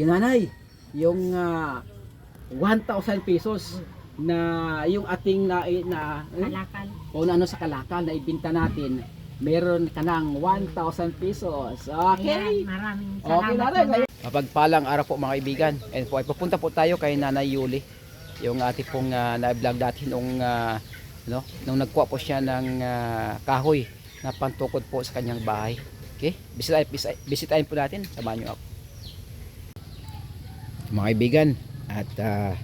Inanay, yung ah, 1,000 pesos na yung ating na, na eh, Kalakal. o na ano sa kalakal na ibinta natin, meron ka ng 1,000 pesos. Okay. Ayan, maraming Okay, salamat. nanay. naman. Mapagpalang araw po mga kaibigan. And po ay pupunta po tayo kay Nanay Yuli. Yung ating pong uh, na-vlog dati nung ah, no, nung nagkuha po siya ng ah, kahoy na pantukod po sa kanyang bahay. Okay? Bisitahin, bisitahin po natin. Samahan niyo ako. Mga kaibigan, at ah,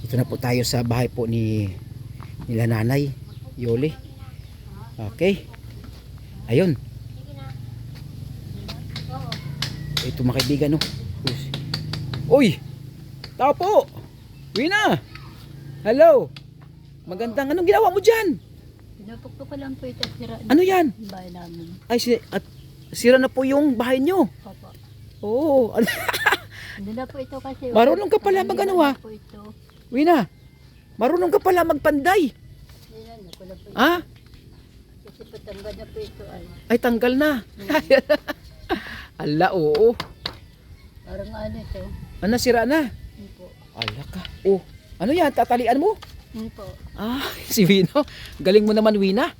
ito na po tayo sa bahay po ni nila Nanay Yuli. Okay. Ayun. Ito mga kaibigan, no. Uy! Tao po! Wina! Hello! Magandang anong ginawa mo dyan? Pinapukto ko lang po ito sira Ano yan? bahay namin. Ay, si, at, sira na po yung bahay nyo. Opo. Oo. ano- Hindi na po ito kasi. Marunong ka pala mag-ano, ah. Wina, marunong ka pala magpanday. Ha? Kasi patanggal na po ito ay. Ay, tanggal na. Ala, oo. Parang ano ito. Ano, sira na. Hindi po. Ala ka. Oh, ano yan? Tatalian mo? Hindi po. Ah, si Wino. Galing mo naman, Wina.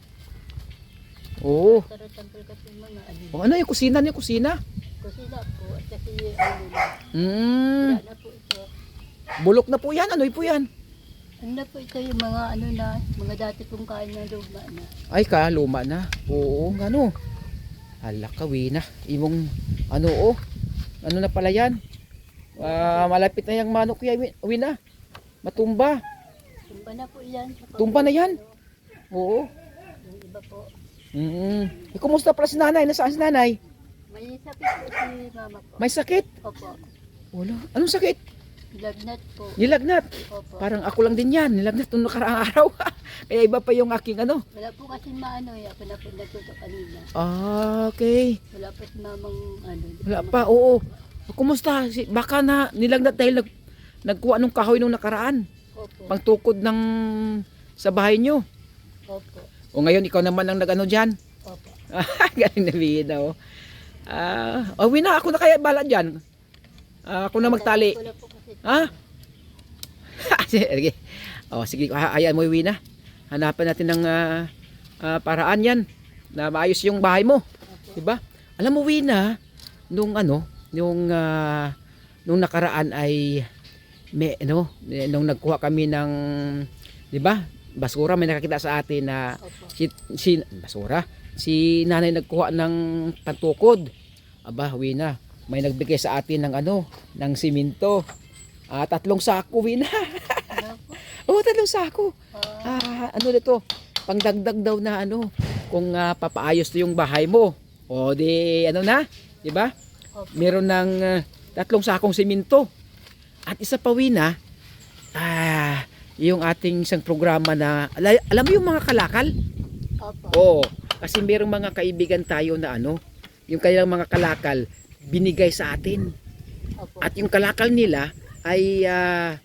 Oo. Pero tanggal kasi yung ano. Oh, ano yung kusina Kusina po. At kasi ano na. Hmm. Wala na po ito. Bulok na po yan. Ano po yan? Ano na po ito yung mga ano na. Mga dati kong kain na luma na. Ay ka, luma na. Oo, ano. Hala ka, Wina. Imong, ano oh. Ano na pala yan? Ah, malapit na yung manok kuya, Wi- Wina. Matumba. Tumba na po yan. Tumba na yan? Oo. Yung iba po. Mm eh, kumusta pala si nanay? Nasaan si nanay? May sakit po si mama po. May sakit? Opo. Wala. Anong sakit? Lagnat po. Nilagnat. Opo. Parang ako lang din yan. Nilagnat nung nakaraang araw. Kaya iba pa yung aking ano. Wala po kasi maano eh. Ako na po nagtuto kanina. Ah, okay. Wala pa si mamang ano. Wala pa, oo. Kumusta? Si, baka na nilagnat dahil nag, nagkuha nung kahoy nung nakaraan. Opo. Pangtukod ng sa bahay nyo. Opo. O ngayon, ikaw naman ang nag-ano dyan. Opo. Galing na Wina, oh. Ah, oh, Wina, ako na kaya bala dyan. Ah, ako na magtali. Ha? sige. Oh, sige, ah, ayan mo, Wina. Hanapan natin ng ah, ah, paraan yan na maayos yung bahay mo. Opo. Diba? Alam mo, Wina, nung ano, nung, ah, nung nakaraan ay, may, ano, nung nagkuha kami ng, di ba, basura, may nakakita sa atin na si, si, basura, si nanay nagkuha ng pantukod. Aba, Wina, may nagbigay sa atin ng ano, ng simento. Ah, tatlong sako. Wala po. Oo, tatlong sako. Ah, Ah, ano dito? Pangdagdag daw na ano, kung ah, papaayos to yung bahay mo. O di ano na, 'di ba? Meron ng ah, tatlong sakong simento. At isa pa wina, ah, yung ating isang programa na ala- alam mo yung mga kalakal? Opo. Oo. Kasi merong mga kaibigan tayo na ano, yung kanilang mga kalakal binigay sa atin. Opo. At yung kalakal nila ay ah,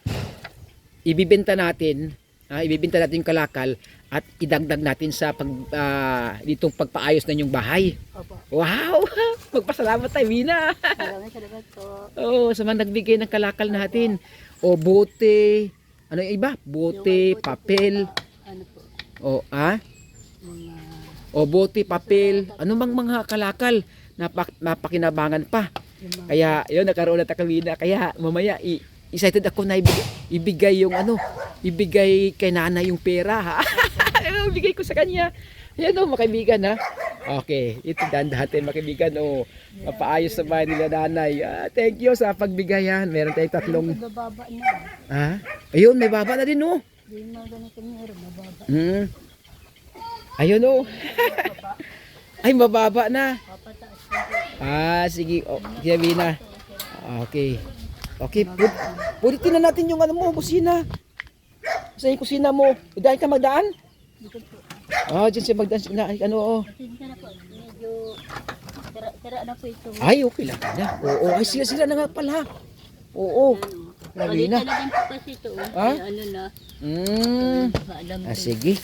ibibenta natin, ah, ibibenta natin yung kalakal at idagdag natin sa pag ah, ditong pagpaayos ng yung bahay. Opo. Wow! Magpasalamat tayo, Wina. Maraming salamat po. Oo, sa mga nagbigay ng kalakal natin. O bote, ano yung iba? Bote, Yung papel, Ano po. o ah, Mga. o bote, papel, ano bang mga kalakal napak napakinabangan pa. Kaya, yun, nakaroon na takalina. Kaya, mamaya, i excited ako na ibigay, ibigay yung ano, ibigay kay nana yung pera, ha? ibigay ko sa kanya. Yan o, makaibigan, ha? Okay, ito dandahatin, makaibigan, o. Mapaayos sa bahay nila nanay. Ah, thank you sa pagbigayan. Meron tayong tatlong, Bababa na. ha? Ayun, may baba na din, oh. Hindi mga ganito meron. Bababa. Hmm. Ayun, oh. Ay, mababa na. Na. Ah, sige. Oh, Gavina. Okay. Okay, pwede, pwede tingnan natin yung ano mo, kusina. Sa kusina mo. Dahil ka magdaan? Dito po. Ah, dyan siya magdaan. Na, ano, oh. Pasensya na po. Medyo. Sira na po ito. Ay, okay lang na. Oo, ay sila sila na nga pala. Oo. Lagi na. na. lang po kasi ito. Ha? Ano na. Hmm. Alam Ah, sige.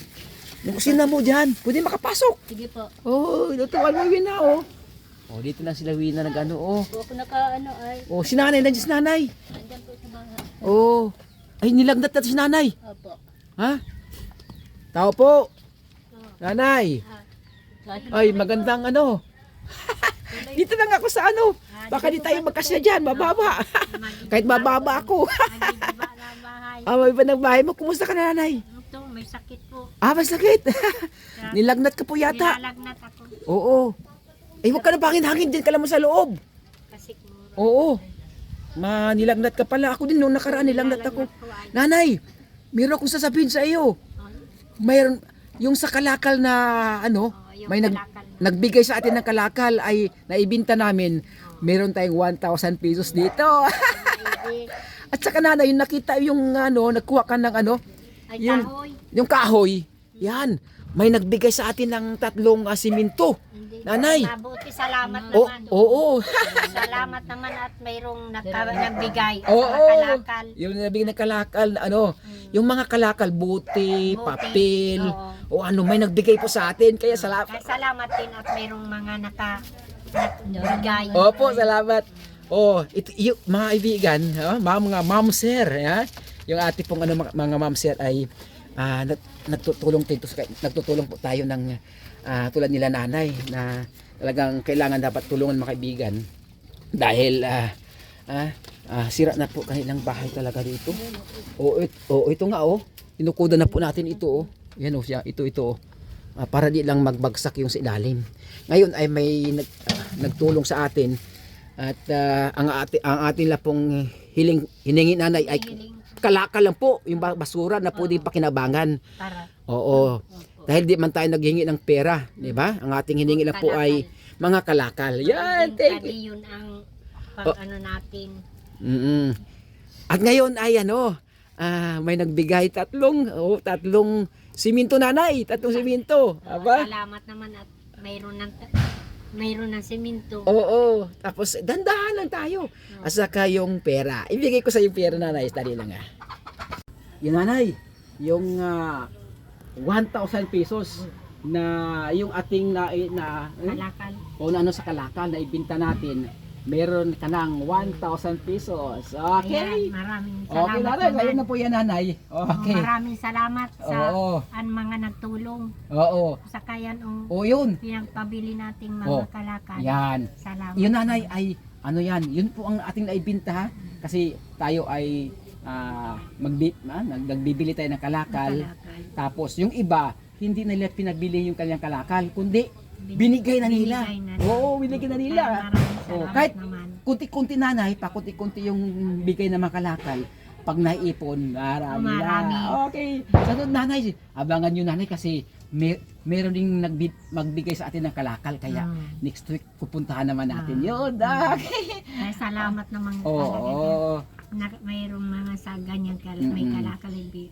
Yung kusina mo dyan, pwede makapasok. Sige po. Oo, oh, lutuan mo yun na, oh. Oh, dito lang sila Wina nag ano. Oh. Ako naka ano ay. Oh, si nanay, nandiyan si nanay. Andyan po sa bahay. Oh. Ay, nilagnat na si nanay. Opo. Ha? Tao po. Nanay. Ay, magandang ano. dito lang ako sa ano. Baka di tayo magkasya dyan, mababa. Kahit mababa ako. Na ah, may ba ng bahay mo? Kumusta ka nanay? Ito, may sakit po. Ah, mas sakit. Nilagnat ka po yata. Nilalagnat ako. Oo. Ay, huwag ka na hangin din ka lang mo sa loob. Kasi Oo. Ma, nilagnat ka pala. Ako din nung nakaraan, nilagnat ako. Nanay, meron akong sasabihin sa iyo. Mayroon, yung sa kalakal na ano, Oh, yung may nag, kalakal na. nagbigay sa atin ng kalakal ay naibinta namin. Meron tayong 1,000 pesos dito. At saka nanay, yung nakita yung ano, nagkuha ka ng ano, ay Yung- kahoy. yung kahoy. Yan. May nagbigay sa atin ng tatlong uh, siminto. Hindi. Nanay. Mabuti, salamat Oo, naman. oo. Salamat naman at mayroong nagka, nagbigay. Oo. Mga kalakal. Yung nabigyan ng kalakal, na ano, yung mga kalakal, buti, Buti, papel, o oo. ano, may nagbigay po sa atin. Kaya salamat. Kaya salamat din at mayroong mga naka nagbigay. Opo, salamat. Oh, ito, yung, mga kaibigan, ha, mga, mga ma'am sir, ha? yung ate pong ano, mga, mga ma'am sir ay ah, nag, nagtutulong dito nagtutulong po tayo ng ah, tulad nila nanay na talagang kailangan dapat tulungan mga kaibigan dahil ah, ah, ah, sira na po kanilang bahay talaga dito. Oo, it, oh, ito nga oh. Tinukuda na po natin ito oh. Yan oh, siya, ito ito oh. Ah, para di lang magbagsak yung sa ilalim. Ngayon ay may nag, ah, nagtulong sa atin at ah, ang ati ang atin lang pong hiling hiningi nanay ay kalakal lang po yung ba- basura na pwede pakinabangan. para. Oo. Dahil di man tayo naghingi ng pera, di ba? Ang ating hiningi lang po ay mga kalakal. Yan, thank you. Yun ang Oh. pag ano natin. Mm-mm. At ngayon ay ano, ah, may nagbigay tatlong, oh, tatlong siminto nanay, tatlong siminto. Aba? Salamat naman at mayroon ng mayroon ng semento. Oo. Tapos dandahan lang tayo. At saka yung pera. Ibigay ko sa yung pera nanay, dali lang ah. Yung nanay, yung ah, 1,000 pesos na yung ating na, na Kalakal. o na ano sa kalakal na ibinta natin, meron ka ng 1,000 pesos. Okay. Ayan, maraming Okay, salamat nanay. naman. Ngayon na po yan, nanay. Okay. Oh, maraming salamat sa Oo. ang mga nagtulong Oo. sa kayan ang O yun. pinagpabili nating mga Oh, kalakal. Yan. Salamat. Yun, nanay, ay ano yan. Yun po ang ating naibinta ha. Kasi tayo ay ah, magbi, ah, nag- nagbibili tayo ng kalakal. Kalakal. Tapos yung iba, hindi nila pinagbili yung kanyang kalakal. Kundi, binigay na nila. Binigay na nila. Oo, binigay na nila. Kaya Oh, salamat kahit- naman. kunti-kunti nanay, pa kunti-kunti yung bigay ng mga kalakal. Pag naipon, marami, Marami. na. Okay. Sa nanay, abangan nyo nanay kasi may, meron ding nagbi, magbigay sa atin ng kalakal. Kaya Mm. next week pupuntahan naman natin Ah. yun. Okay. Kaya salamat naman Oo. talaga. Na, mayroong mga sa ganyan kal may Mm-mm.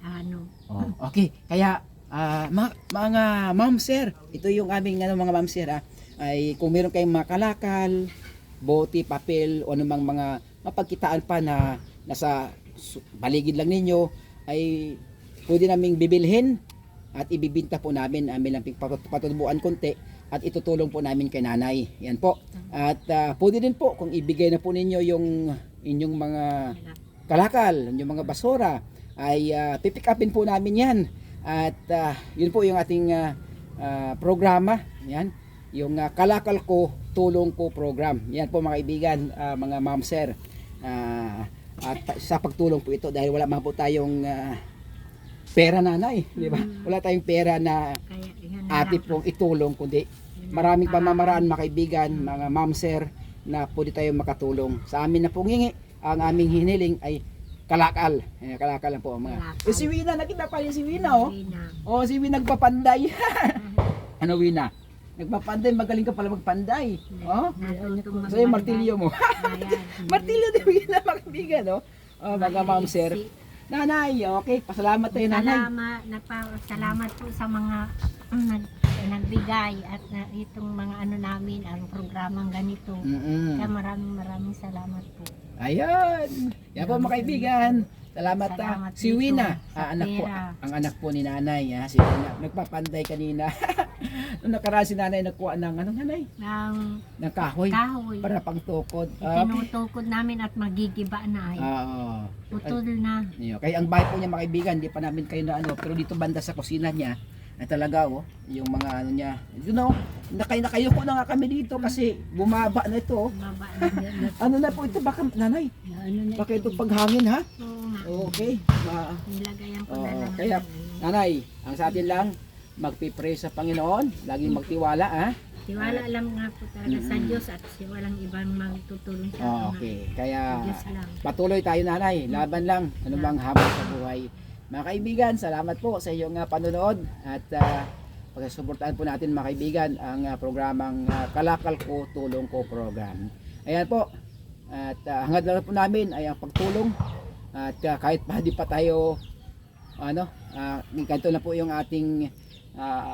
ano. Oh, okay. Kaya ah, mga, mga ma'am sir, ito yung aming ano, mga ma'am sir ah, ay kung meron kayong mga kalakal, bote, papel o anumang mga mapagkitaan pa na nasa baligid lang ninyo ay pwede naming bibilhin at ibibinta po namin amin lang patut- patutubuan konti at itutulong po namin kay nanay. Yan po. At ah, pwede din po kung ibigay na po ninyo yung inyong mga kalakal, yung mga basura ay uh, pipick upin po namin yan. At ah, yun po yung ating ah, ah, programa. Yan. Yung ah, kalakal ko, tulong ko program. Yan po mga kaibigan, ah, mga ma'am sir. Ah, at sa pagtulong po ito dahil wala man po tayong ah, pera nanay, di ba? Wala tayong pera na lang. pong itulong kundi maraming pamamaraan mga kaibigan, mga ma'am sir na pwede tayong makatulong. Sa amin na pong hingi, ang aming hiniling ay kalakal. Eh, kalakal lang po ang mga. Kalakal. Eh, si Wina, nakita pa yung si Wina oh. Uwi na. Oh, si Wina nagpapanday. ano Wina? Nagpapanday, magaling ka pala magpanday. Oh? So yung martilyo mo. Martilyo din Wina, mga kaibigan, oh. Oh, mga ma'am sir. Nanay, okay, pasalamat tayo nanay. Salamat, nagpa, salamat po sa mga mm, nag, nagbigay at na, itong mga ano namin, ang programang ganito. Mm-mm. Kaya maraming maraming salamat po. Ayan. Yan po mga kaibigan. Salamat, ah. Salamat Si Wina, ah, anak po, ang anak po ni nanay, ha, si Wina. Nagpapanday kanina. Nung nakaraan si nanay nagkuha ng anong nanay? Ng Ng kahoy kahoy. para pang tukod. Ah, Tinutukod namin at magigiba na ay. Oo. Putol na. Kaya ang bahay po niya mga kaibigan, hindi pa namin kayo na ano, pero dito banda sa kusina niya, ay talaga oh, yung mga ano niya. You know, nakay nakayuko na nga kami dito kasi bumaba na ito. oh. Baba na. Ano na po ito baka nanay? Na ano na Baka ito paghangin ha? Oo. Okay. Ma Nilagayan ko na lang. kaya- nanay, ang sa atin lang magpipray sa Panginoon, laging magtiwala ha. Tiwala lang nga po talaga sa Mm-mm. Diyos at si walang ibang magtutulong sa Oh, okay. Kaya patuloy tayo nanay, laban lang, ano bang habang sa buhay. Mga kaibigan, salamat po sa iyong uh, panonood at uh, pagsuportahan po natin mga kaibigan ang ah, programang ah, Kalakal Ko, Tulong Ko program. Ayan po, at uh, hangad lang po namin ay ang pagtulong at ah, kahit pa di pa tayo ano, uh, ganito na po yung ating ah,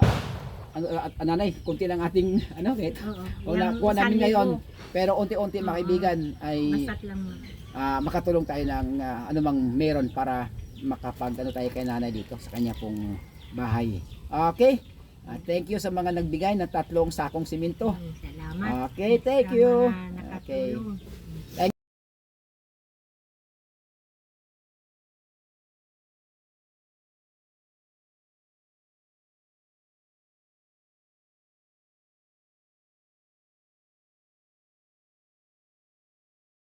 ano, at nanay, kunti lang ating ano, kahit Oo. wala Yung kuha namin ngayon. Pero unti-unti mga Oo. kaibigan ay ah, makatulong tayo ng ah, anumang meron para makapag ano tayo kay nanay dito sa kanya pong bahay. Okay? Ah, thank you sa mga nagbigay ng tatlong sakong simento. Salamat. Okay, thank you. Okay.